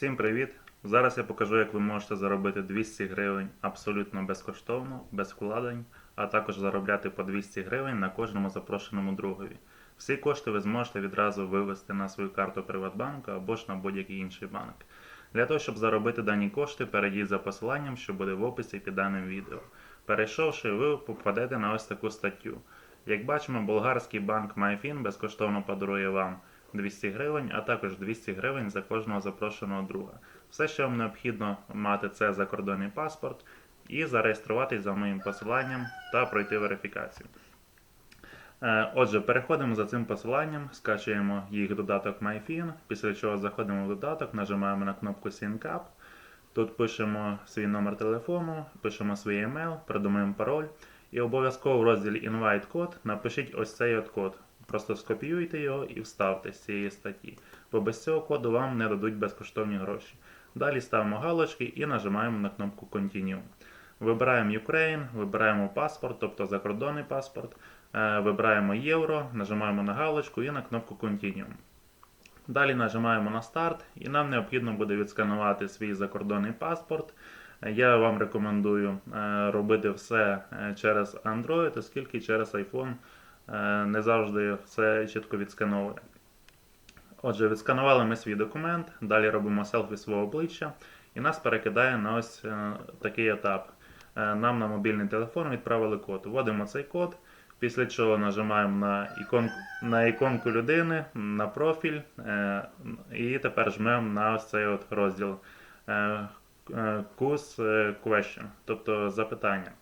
Всім привіт! Зараз я покажу, як ви можете заробити 200 гривень абсолютно безкоштовно, без вкладень, а також заробляти по 200 гривень на кожному запрошеному другові. Всі кошти ви зможете відразу вивести на свою карту Приватбанку або ж на будь-який інший банк. Для того, щоб заробити дані кошти, перейдіть за посиланням, що буде в описі під даним відео. Перейшовши, ви попадете на ось таку статтю. Як бачимо, болгарський банк MyFin безкоштовно подарує вам 200 гривень, а також 200 гривень за кожного запрошеного друга. Все, що вам необхідно мати, це закордонний паспорт і зареєструватись за моїм посиланням та пройти верифікацію. Е, Отже, переходимо за цим посиланням, скачуємо їх додаток MyFin, після чого заходимо в додаток, нажимаємо на кнопку Sync Up. Тут пишемо свій номер телефону, пишемо свій емейл, придумаємо пароль. І обов'язково в розділі Invite код напишіть ось цей от код. Просто скопіюйте його і вставте з цієї статті, бо без цього коду вам не дадуть безкоштовні гроші. Далі ставимо галочки і нажимаємо на кнопку Continue. Вибираємо Ukraine, вибираємо паспорт, тобто закордонний паспорт, е, вибираємо євро, нажимаємо на галочку і на кнопку Continue. Далі нажимаємо на старт, і нам необхідно буде відсканувати свій закордонний паспорт. Я вам рекомендую е, робити все е, через Android, оскільки через iPhone не завжди все чітко відскановує. Отже, відсканували ми свій документ, далі робимо селфі свого обличчя і нас перекидає на ось е, такий етап. Е, Нам на мобільний телефон відправили код. Вводимо цей код, після чого нажимаємо на іконку, на іконку людини, на профіль е, і тепер жмемо на ось цей от розділ е, е, е, Question, тобто запитання.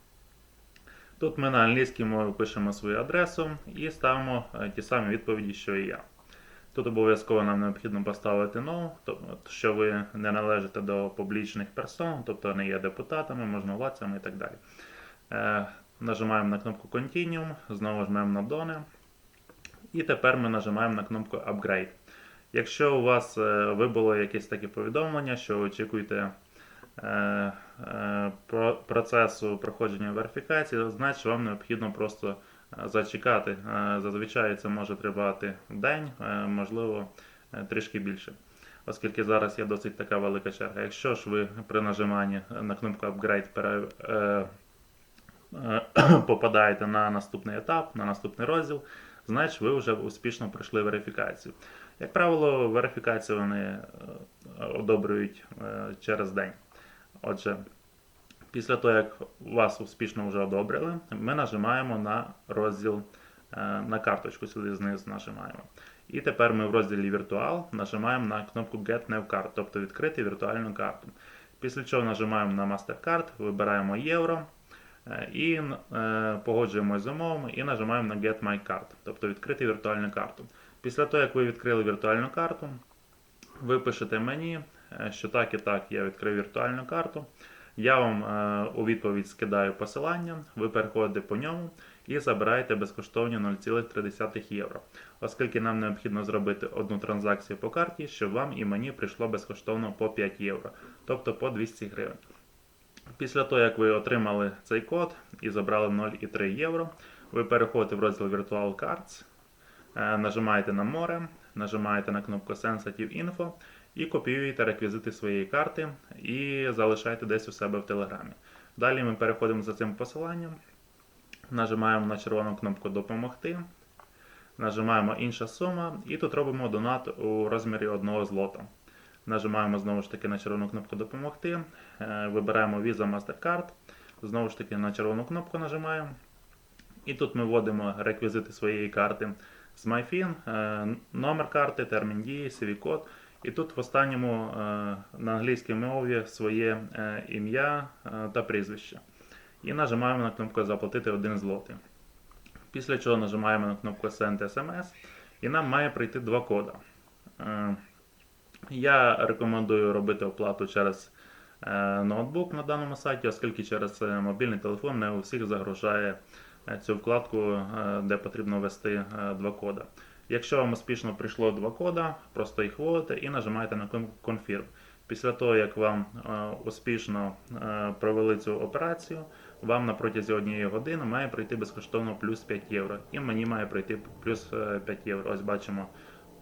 Тут ми на англійській мові пишемо свою адресу і ставимо е, ті самі відповіді, що і я. Тут обов'язково нам необхідно поставити no, тобто, що ви не належите до публічних персон, тобто не є депутатами, можновладцями і так далі. Е, нажимаємо на кнопку Continue, знову жмемо на Done. І тепер ми нажимаємо на кнопку Upgrade. Якщо у вас е, вибуло якесь таке повідомлення, що очікуєте е, процесу проходження верифікації, значить вам необхідно просто е, зачекати. Е, Зазвичай це може тривати день, е, можливо, е, трішки більше. Оскільки зараз є досить така велика черга. Якщо ж ви при нажиманні на кнопку Upgrade пере, е, е, попадаєте на наступний етап, на наступний розділ, значить ви вже успішно пройшли верифікацію. Як правило, верифікацію вони е, одобрюють е, через день. Отже, після того, як вас успішно вже одобрили, ми нажимаємо на розділ е, на карточку сюди знизу нажимаємо. І тепер ми в розділі Віртуал нажимаємо на кнопку Get New Card, тобто відкрити віртуальну карту. Після чого нажимаємо на MasterCard, вибираємо євро е, і е, погоджуємося з умовами і нажимаємо на Get My Card, тобто відкрити віртуальну карту. Після того, як ви відкрили віртуальну карту, ви пишете мені, що так і так я відкрив віртуальну карту. Я вам е, у відповідь скидаю посилання, ви переходите по ньому і забираєте безкоштовні 0,3 євро. Оскільки нам необхідно зробити одну транзакцію по карті, щоб вам і мені прийшло безкоштовно по 5 євро, тобто по 200 гривень. Після того, як ви отримали цей код і забрали 0,3 євро, ви переходите в розділ Virtual Cards, е, нажимаєте на море, нажимаєте на кнопку Sensitive Info і копіюєте реквізити своєї карти і залишаєте десь у себе в Телеграмі. Далі ми переходимо за цим посиланням, нажимаємо на червону кнопку Допомогти, нажимаємо інша сума і тут робимо донат у розмірі 1 злота. Нажимаємо знову ж таки на червону кнопку Допомогти, е, вибираємо Visa MasterCard, знову ж таки на червону кнопку нажимаємо. І тут ми вводимо реквізити своєї карти з MyFin, е, номер карти, термін дії, CV-код. І тут в останньому е, на англійській мові своє е, ім'я е, та прізвище. І нажимаємо на кнопку Заплатити 1 злотий. Після чого нажимаємо на кнопку Send SMS, і нам має прийти два кода. Я рекомендую робити оплату через ноутбук на даному сайті, оскільки через мобільний телефон не у всіх загружає е, цю вкладку, де потрібно ввести два кода. Якщо вам успішно прийшло два кода, просто їх вводите і нажимаєте на Confirm. Після того, як вам е, успішно е, провели цю операцію, вам на протязі однієї години має прийти безкоштовно плюс 5 євро. І мені має прийти плюс е, 5 євро. Ось бачимо,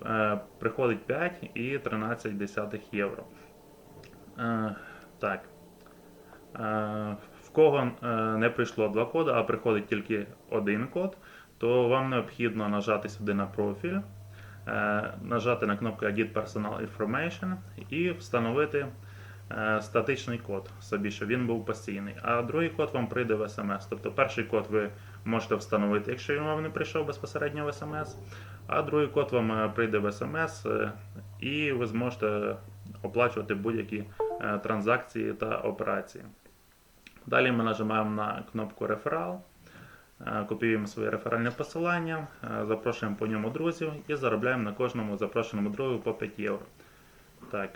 е, приходить 5 і 13 десятих євро. Е, так. Е, в кого е, не прийшло два коди, а приходить тільки один код, то вам необхідно нажати сюди на профіль, е, нажати на кнопку Edit Personal Information і встановити е, статичний код собі, щоб він був постійний. А другий код вам прийде в SMS. Тобто перший код ви можете встановити, якщо він вам не прийшов безпосередньо в SMS, а другий код вам е, прийде в SMS, е, і ви зможете оплачувати будь-які транзакції та операції. Далі ми нажимаємо на кнопку Реферал, копіюємо своє реферальне посилання, е, запрошуємо по ньому друзів і заробляємо на кожному запрошеному другу по 5 євро. Так.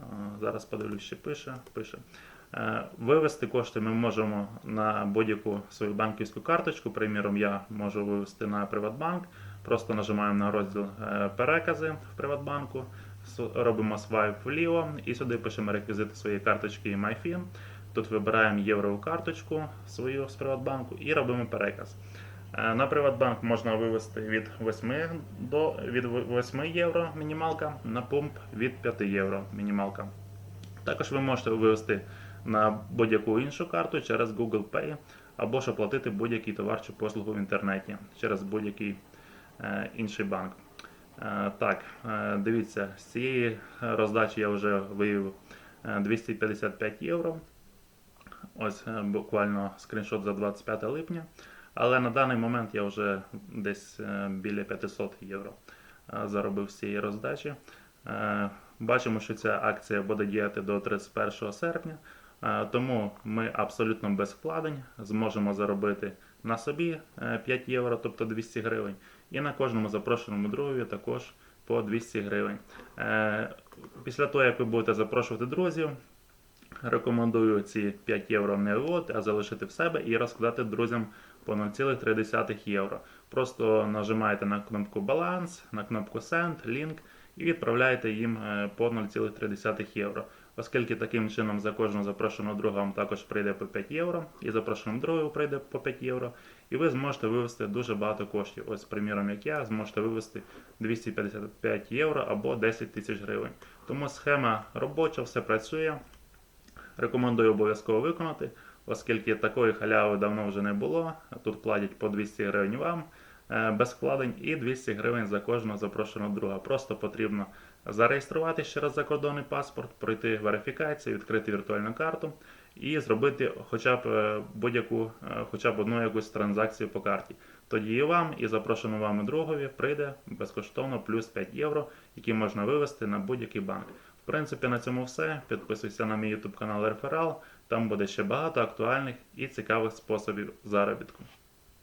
Е, Зараз подивлюсь, що пише. пише. Е, Вивести кошти ми можемо на будь-яку свою банківську карточку. Приміром, я можу вивести на Приватбанк. Просто нажимаємо на розділ е, перекази в Приватбанку, робимо свайп вліво і сюди пишемо реквізити своєї карточки MyFin. Тут вибираємо єврову карточку свою з Приватбанку і робимо переказ. Е, На Приватбанк можна вивести від 8 до від 8 євро мінімалка, на пумп від 5 євро мінімалка. Також ви можете вивести на будь-яку іншу карту через Google Pay або ж оплатити будь-який товар чи послугу в інтернеті через будь-який е, інший банк. Е, так, е, дивіться, з цієї роздачі я вже вивів е, 255 євро. Ось е, буквально скріншот за 25 липня. Але на даний момент я вже десь е, біля 500 євро е, заробив з цієї роздачі. Бачимо, що ця акція буде діяти до 31 серпня, тому ми абсолютно без вкладень зможемо заробити на собі е, 5 євро, тобто 200 гривень, і на кожному запрошеному другові також по 200 гривень. Після того, як ви будете запрошувати друзів, рекомендую ці 5 євро не виводити, а залишити в себе і розкладати друзям по 0,3 євро. Просто нажимаєте на кнопку Баланс, на кнопку Send, Link і відправляєте їм е, по 0,3 євро. Оскільки таким чином за кожного запрошеного друга вам також прийде по 5 євро, і запрошеному другу прийде по 5 євро, і ви зможете вивести дуже багато коштів. Ось, приміром, як я, зможете вивести 255 євро або 10 тисяч гривень. Тому схема робоча, все працює. Рекомендую обов'язково виконати, оскільки такої халяви давно вже не було. Тут платять по 200 гривень вам е, без вкладень і 200 гривень за кожного запрошеного друга. Просто потрібно зареєструвати ще раз закордонний паспорт, пройти верифікацію, відкрити віртуальну карту і зробити хоча б е, будь-яку, е, хоча б одну якусь транзакцію по карті. Тоді і вам, і запрошеному вами другові прийде безкоштовно плюс 5 євро, які можна вивести на будь-який банк. В принципі, на цьому все. Підписуйся на мій YouTube канал Реферал. Там буде ще багато актуальних і цікавих способів заробітку.